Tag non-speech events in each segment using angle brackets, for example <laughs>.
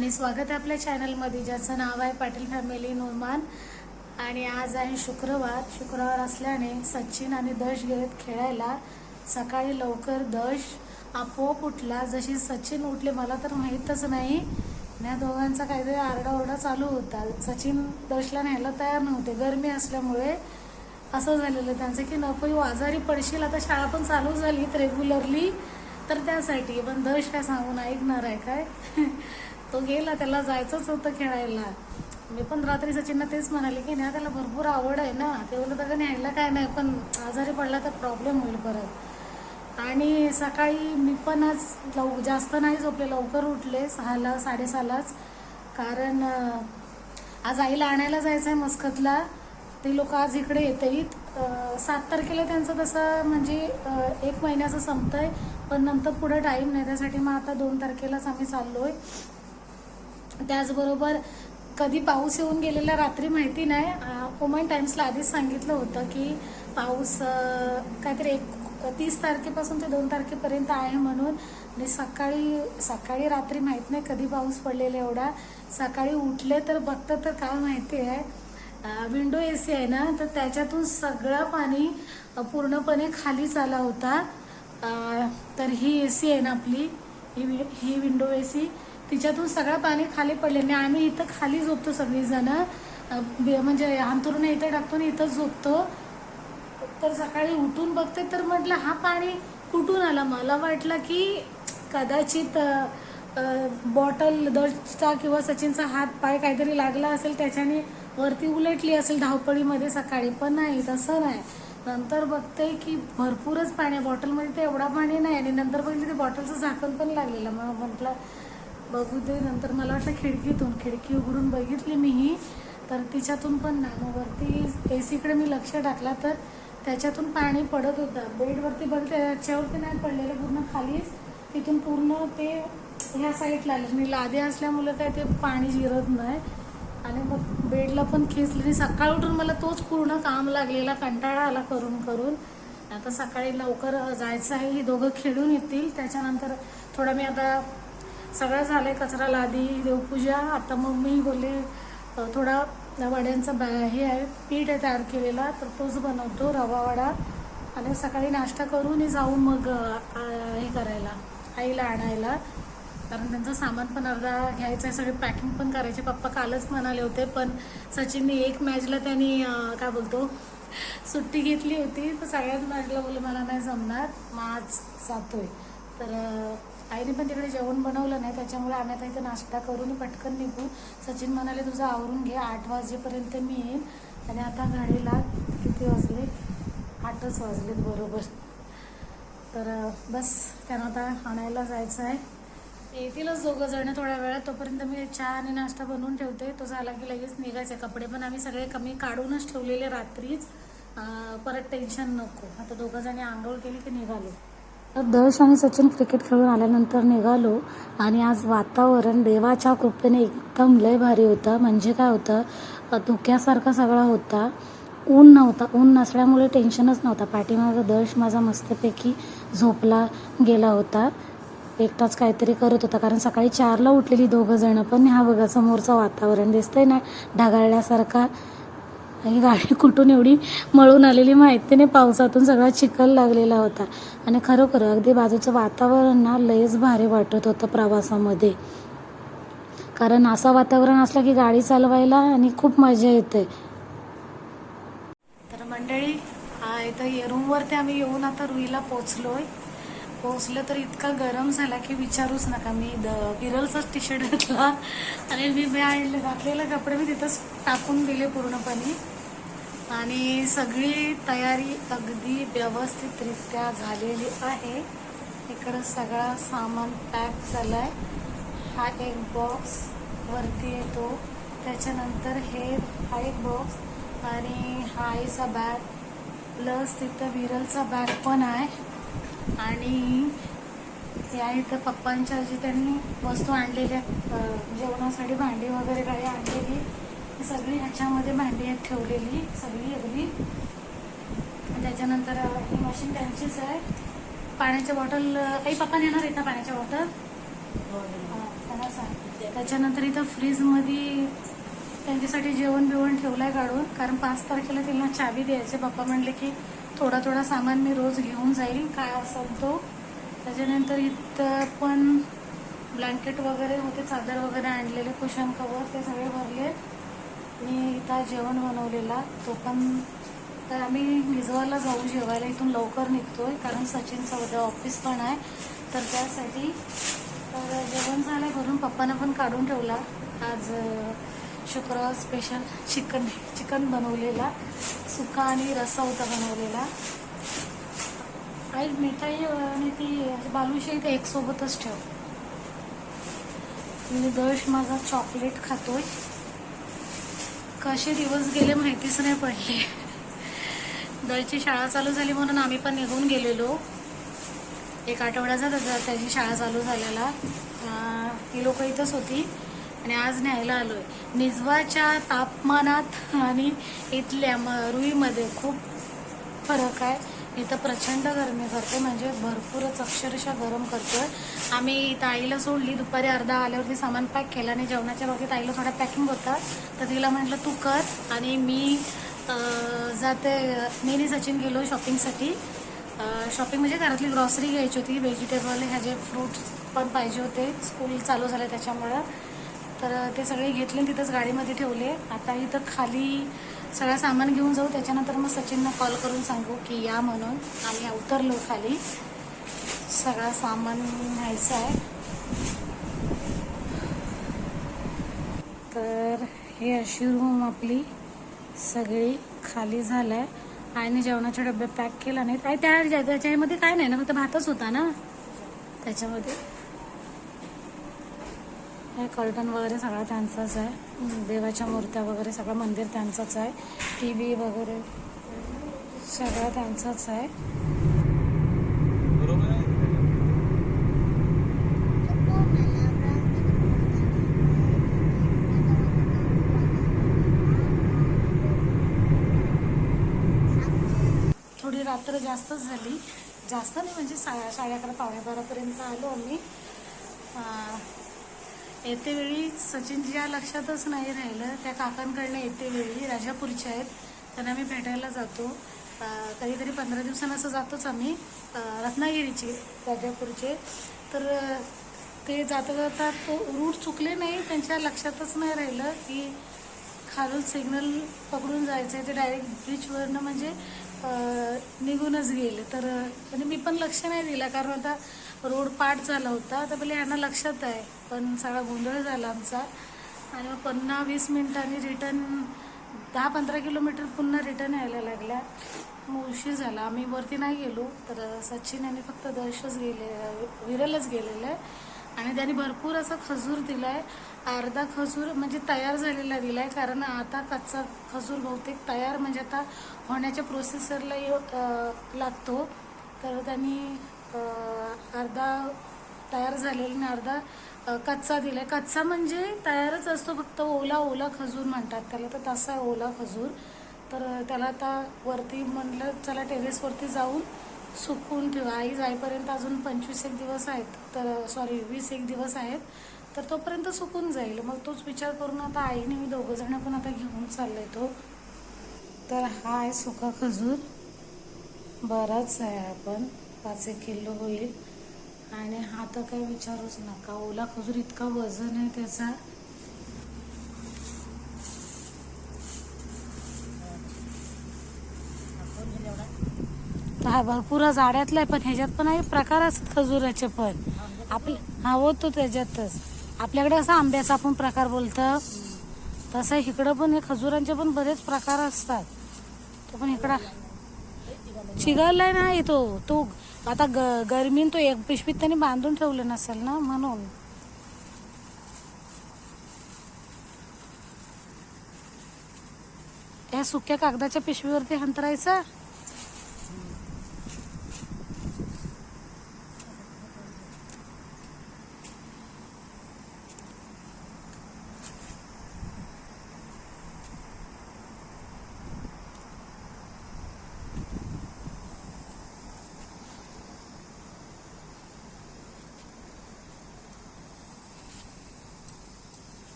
आणि स्वागत आहे आपल्या चॅनलमध्ये ज्याचं नाव आहे पाटील फॅमिली नोमान आणि आज आहे शुक्रवार. शुक्रवार असल्याने सचिन आणि दश गेलेत खेळायला. सकाळी लवकर दश. आपोआप उठला. जशी सचिन उठले मला तर माहीतच नाही. या दोघांचा काहीतरी आरडाओरडा चालू होता. सचिन दशला न्यायला तयार नव्हते. गरमी असल्यामुळे असं झालेलं. त्यांचं की नको आजारी पडशील. आता शाळा पण चालू झाली रेग्युलरली तर त्यासाठी. पण दश काय सांगून ऐकणार आहे काय? <laughs> तो गेला त्याला जायचंच होतं खेळायला. मी पण रात्री सचिनला तेच म्हणाले की नाही त्याला भरपूर आवड आहे ना. तेवढं तर न्यायला काय नाही पण आजारी पडला तर प्रॉब्लेम होईल परत. आणि सकाळी मी पण आज लव जास्त नाही झोपले लवकर उठले सहाला साडेसहालाच. कारण आज आईला आणायला जायचं आहे मस्कतला. ते लोक आज इकडे येत आहेत सात तारखेला त्यांचं तसं म्हणजे एक महिन्याचं संपतं आहे पण नंतर पुढं टाईम नाही. त्यासाठी मग आता दोन तारखेलाच आम्ही चाललो आहे त्याचबरोबर कधी पाऊस येऊन गेलेला रात्री माहिती नाही. वुमन टाइम्सला आधीच सांगितलं होतं की पाऊस काहीतरी एक तीस तारखेपासून ते दोन तारखेपर्यंत आहे म्हणून. आणि सकाळी सकाळी रात्री माहीत नाही कधी पाऊस पडलेला एवढा. सकाळी उठले तर बघतं तर काय माहिती आहे. विंडो ए सी आहे ना तर त्याच्यातून सगळं पाणी पूर्णपणे खालीच आला होता. तर ही ए सी आहे ना आपली. ही वि- ही विंडो ए सी तिच्यातून सगळं पाणी खाली पडले. आणि आम्ही इथं खाली झोपतो सगळीजण. म्हणजे अंतरून इथं टाकतो आणि इथंच झोपतो. तर सकाळी उठून बघते तर म्हटलं हा पाणी कुठून आला? मला वाटलं की कदाचित बॉटल दशचा किंवा सचिनचा हात पाय काहीतरी लागला असेल त्याच्याने वरती उलटली असेल धावपळीमध्ये सकाळी. पण नाही तसं नाही. नंतर बघते की भरपूरच पाणी आहे. बॉटलमध्ये तर एवढा पाणी नाही आणि नंतर बघितलं ते बॉटलचं झाकण पण लागलेलं. मग म्हटलं बघू दे नंतर मला वाटतं खिडकीतून. खिडकी उघडून बघितली मी ही तर तिच्यातून पण ना मग वरती ए सीकडे मी लक्ष टाकला तर त्याच्यातून पाणी पडत होतं. बेडवरती बघते त्याच्यावरती नाही पडलेलं पूर्ण खालीच. तिथून पूर्ण ते ह्या साईडला आलं. मी लादे असल्यामुळे काय ते पाणी जिरत नाही. आणि मग बेडला पण खेचली. आणि सकाळी उठून मला तोच पूर्ण काम लागलेला कंटाळा आला करून करून. आता सकाळी लवकर जायचं आहे. हे दोघं खेळून येतील. त्याच्यानंतर थोडा मी आता सगळं झालंय कचरा लादी देवपूजा आता मग मी बोलले थोडा वड्यांचा बॅ हे आहे पीठ आहे तयार केलेला तर तोच बनवतो रवा वडा. आणि सकाळी नाश्ता करून जाऊ मग हे करायला आईला आणायला. कारण त्यांचं सामान पण अर्धा घ्यायचं आहे सगळे पॅकिंग पण करायचे. पप्पा कालच म्हणाले होते पण सचिनने एक मॅचला त्यांनी काय बोलतो सुट्टी घेतली होती. तर सगळ्यात मॅचला बोलले मला नाही जमणार मग आज जातोय. तर आईने पण तिकडे जेवण बनवलं नाही त्याच्यामुळे आम्ही आता इथं नाश्ता करून पटकन निघू. सचिन म्हणाले तुझं आवरून घे आठ वाजेपर्यंत मी येईन. आणि आता घडीला किती वाजले? आठच वाजलेत बरोबर. तर बस त्यांना आता आणायला जायचं आहे. येतीलच दोघं जण थोड्या वेळात. तोपर्यंत मी चहा आणि नाश्ता बनवून ठेवते. तो झाला की लगेच निघायचे. कपडे पण आम्ही सगळे कमी काढूनच ठेवलेले रात्रीच. परत टेन्शन नको. आता दोघं जणी आंघोळ केली की निघालो. दर्श आणि सचिन क्रिकेट खेळून आल्यानंतर निघालो आणि आज वातावरण देवाच्या कृपेने एकदम लय भारी होतं. म्हणजे काय होतं धुक्यासारखा सगळा होता. ऊन नव्हता. ऊन नसल्यामुळे टेन्शनच नव्हता. पाठीमागं दर्श माझा मस्तपैकी झोपला गेला होता. एकटाच काहीतरी करत होता. कारण सकाळी चारला उठलेली दोघं जणं पण हा बघा समोरचं वातावरण दिसतंय ना ढगाळल्यासारखा. ही गाडी कुठून एवढी मळून आलेली माहिती नाही पावसातून सगळा चिखल लागलेला होता. आणि खरोखर अगदी बाजूचं वातावरण ना लयच भारी वाटत होतं प्रवासामध्ये. कारण असं वातावरण असलं की गाडी चालवायला आणि खूप मजा येते. तर मंडळी हा इथं रूमवरती आम्ही येऊन आता रुईला पोचलोय पोहोचलं तर इतका गरम झाला की विचारूच नका. मी द विरलचाच टी शर्ट घातला आणि मी बॅड घातलेले कपडे मी तिथंच टाकून दिले पूर्णपणे. आणि सगळी तयारी अगदी व्यवस्थितरित्या झालेली आहे. इकडं सगळा सामान पॅक झालाय. हा एक बॉक्स वरती येतो. त्याच्यानंतर हे हा एक बॉक्स आणि हा आईचा बॅग प्लस तिथं विरलचा बॅग पण आहे. आणि या इथं पप्पांच्या जी त्यांनी वस्तू आणलेल्या जेवणासाठी भांडी वगैरे काही आणलेली. ती सगळी ह्याच्यामध्ये भांडी आहेत ठेवलेली सगळी अगदी त्याच्यानंतर ही मशीन त्यांचीच आहे. पाण्याच्या बॉटल काही पप्पा नेणार आहेत ना पाण्याच्या बॉटल हा, त्यांना सांग. त्याच्यानंतर इथं फ्रीजमध्ये त्यांच्यासाठी जेवण बिवण ठेवलंय काढून. कारण पाच तारखेला त्यांना चावी द्यायचे. पप्पा म्हणले की थोडा थोडा सामान मी रोज घेऊन जाईल काय असेल तो. त्याच्यानंतर इथं पण ब्लँकेट वगैरे होते चादर वगैरे आणलेले कुशन कवर ते सगळे भरले. मी इथं जेवण बनवलेला तो पण तर आम्ही मिजवाला जाऊ जेवायला इथून लवकर निघतोय कारण सचिनचं उद्या ऑफिस पण आहे. तर त्यासाठी तर जेवण झालं भरून पप्पानं पण काढून ठेवला. आज शुक्रवार स्पेशल चिकन चिकन बनवलेला. सुका आणि रस्सा होता बनवलेला. आई मिठाई आणि ती बालूशी ते एक सोबतच ठेव. मी दश माझा चॉकलेट खातोय. कसे दिवस गेले माहितीच नाही पडले. दळची शाळा चालू झाली म्हणून आम्ही पण निघून गेलेलो. एक आठवड्याचा त्याची शाळा चालू झालेला. ती लोक इथंच होती. आणि आज न्यायला आलोय. निजवाच्या तापमानात आणि इथल्या म रुईमध्ये खूप फरक आहे. इथं प्रचंड गरमी करते म्हणजे भरपूरच अक्षरशः गरम करतोय. आम्ही इथं आईला सोडली दुपारी अर्धा आल्यावरती सामान पॅक केलं आणि जेवणाच्या बाबतीत आईला थोडा पॅकिंग होता. तर तिला म्हटलं तू कर आणि मी जाते. मी आणि सचिन गेलो शॉपिंगसाठी शॉपिंग म्हणजे घरातली ग्रॉसरी घ्यायची होती. व्हेजिटेबल ह्याचे फ्रूट्स पण पाहिजे होते. स्कूल चालू झालं त्याच्यामुळं. तर ते सगळे घेतले आणि तिथंच गाडीमध्ये ठेवले. आता इथं खाली सगळं सामान घेऊन जाऊ. त्याच्यानंतर मग सचिननं कॉल करून सांगू की या म्हणून. आम्ही उतरलो खाली. सगळं सामान न्यायचं आहे. तर हे अशी रूम आपली सगळी खाली झालाय. आईने जेवणाचे डबे पॅक केला नाही काय त्या त्याच्यामध्ये काय नाही ना फक्त भातच होता ना? त्याच्यामध्ये. हे कर्टन वगैरे सगळा त्यांचाच आहे. देवाच्या मूर्त्या वगैरे सगळं मंदिर त्यांचंच आहे. टी व्ही वगैरे सगळं त्यांचंच आहे. थोडी रात्र जास्तच झाली. जास्त नाही म्हणजे साडे साडे अकरा पावणे बारापर्यंत आलो आम्ही. येते वेळी सचिनच्या लक्षातच नाही राहिलं. त्या काकांकडनं येते वेळी. राजापूरच्या आहेत. त्यांना आम्ही भेटायला जातो. कधीतरी पंधरा दिवसांना असं जातोच आम्ही. रत्नागिरीचे राजापूरचे तर ते जाता जाता तो रूट चुकले नाही. त्यांच्या लक्षातच नाही राहिलं की खालून सिग्नल पकडून जायचं आहे ते डायरेक्ट ब्रिजवरनं म्हणजे निघूनच गेले. तर म्हणजे मी पण लक्ष नाही दिलं. कारण आता रोड पाठ झाला होता. तर पहिले यांना लक्षात आहे. पण सगळा गोंधळ झाला आमचा. आणि मग पन्ना वीस मिनिटांनी रिटर्न दहा पंधरा किलोमीटर पुन्हा रिटर्न यायला लागल्या. मग उशीर झाला. आम्ही वरती नाही गेलो. तर सचिन यांनी फक्त दर्शच गेले विरलच गेलेलं आहे. आणि त्यांनी भरपूर असा खजूर दिला आहे अर्धा खजूर म्हणजे तयार झालेला दिला आहे कारण आता कच्चा खजूर बहुतेक तयार म्हणजे आता होण्याच्या प्रोसेसरला लागतो. तर त्यांनी अर्धा तयार झालेला आणि अर्धा कच्चा दिलाय. कच्चा म्हणजे तयारच असतो फक्त ओला ओला खजूर म्हणतात त्याला. तर तसा आहे ओला खजूर. तर त्याला आता वरती म्हटलं चला टेरेसवरती जाऊन सुकून ठेवा. आई जाईपर्यंत अजून पंचवीस एक दिवस आहेत. तर सॉरी वीस एक दिवस आहेत. तर तोपर्यंत सुकून जाईल. मग तोच विचार करून आता आईने मी दोघं जण पण आता घेऊन चाललोय तो. तर हा आहे सुका खजूर. बराच आहे आपण. पाच एक किलो होईल. आणि हा तर काही विचारूच नका ओला खजूर इतका वजन आहे त्याचा. हा भरपूर जाड्यातला आहे पण ह्याच्यात पण आहे प्रकार असतात खजुराचे पण. आपले हा होतो त्याच्यातच. आपल्याकडे असा आंब्याचा आपण प्रकार बोलतो. तसं इकडं पण हे खजुरांचे पण बरेच प्रकार असतात. तो पण इकडं. चिघळलाय ना तो तो आता ग गरमीन तो एक पिशवीत त्यांनी बांधून ठेवलं नसेल ना म्हणून. त्या सुक्या कागदाच्या पिशवीवरती हंतरायचं?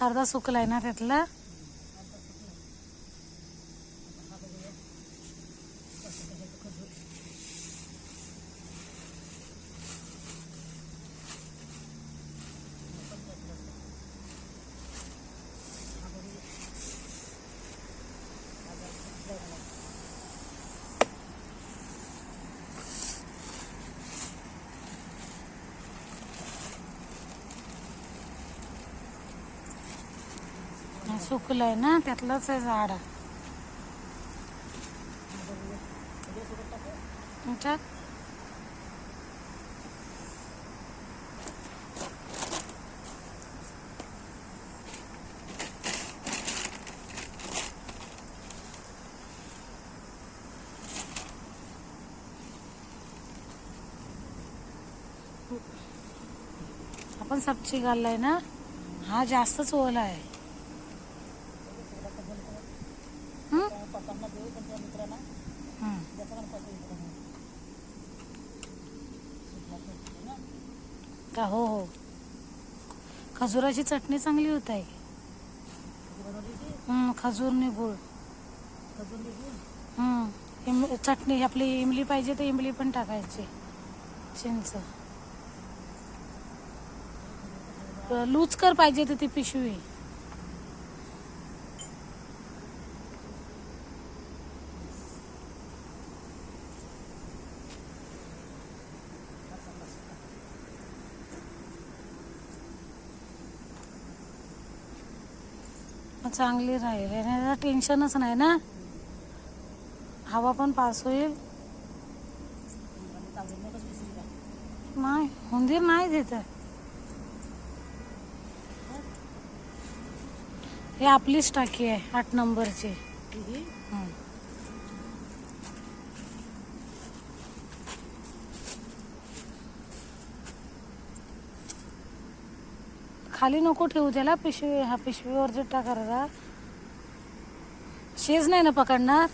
अर्धा सुकलाय ना त्यातला सुकलंय ना त्यातलंच आहे झाड. आपण सबची घाललाय ना हा जास्तच ओला आहे हं? हं. का? हो हो. खजुराची चटणी चांगली होत आहे. खजूर नि गुळ हं. इम- चटणी आपली इमली पाहिजे तर इमली पण टाकायची. चिंच. लूचकर पाहिजे तर ती पिशवी. चांगली राहील. आणि टेन्शनच नाही ना? हवा पण पास होईल. नाही उंदीर नाही देत हे आपलीच टाकी आहे आठ नंबरची. खाली नको ठेवू त्याला पिशवी हा पिशवीवर टाका शेज नाही ना पकडणार?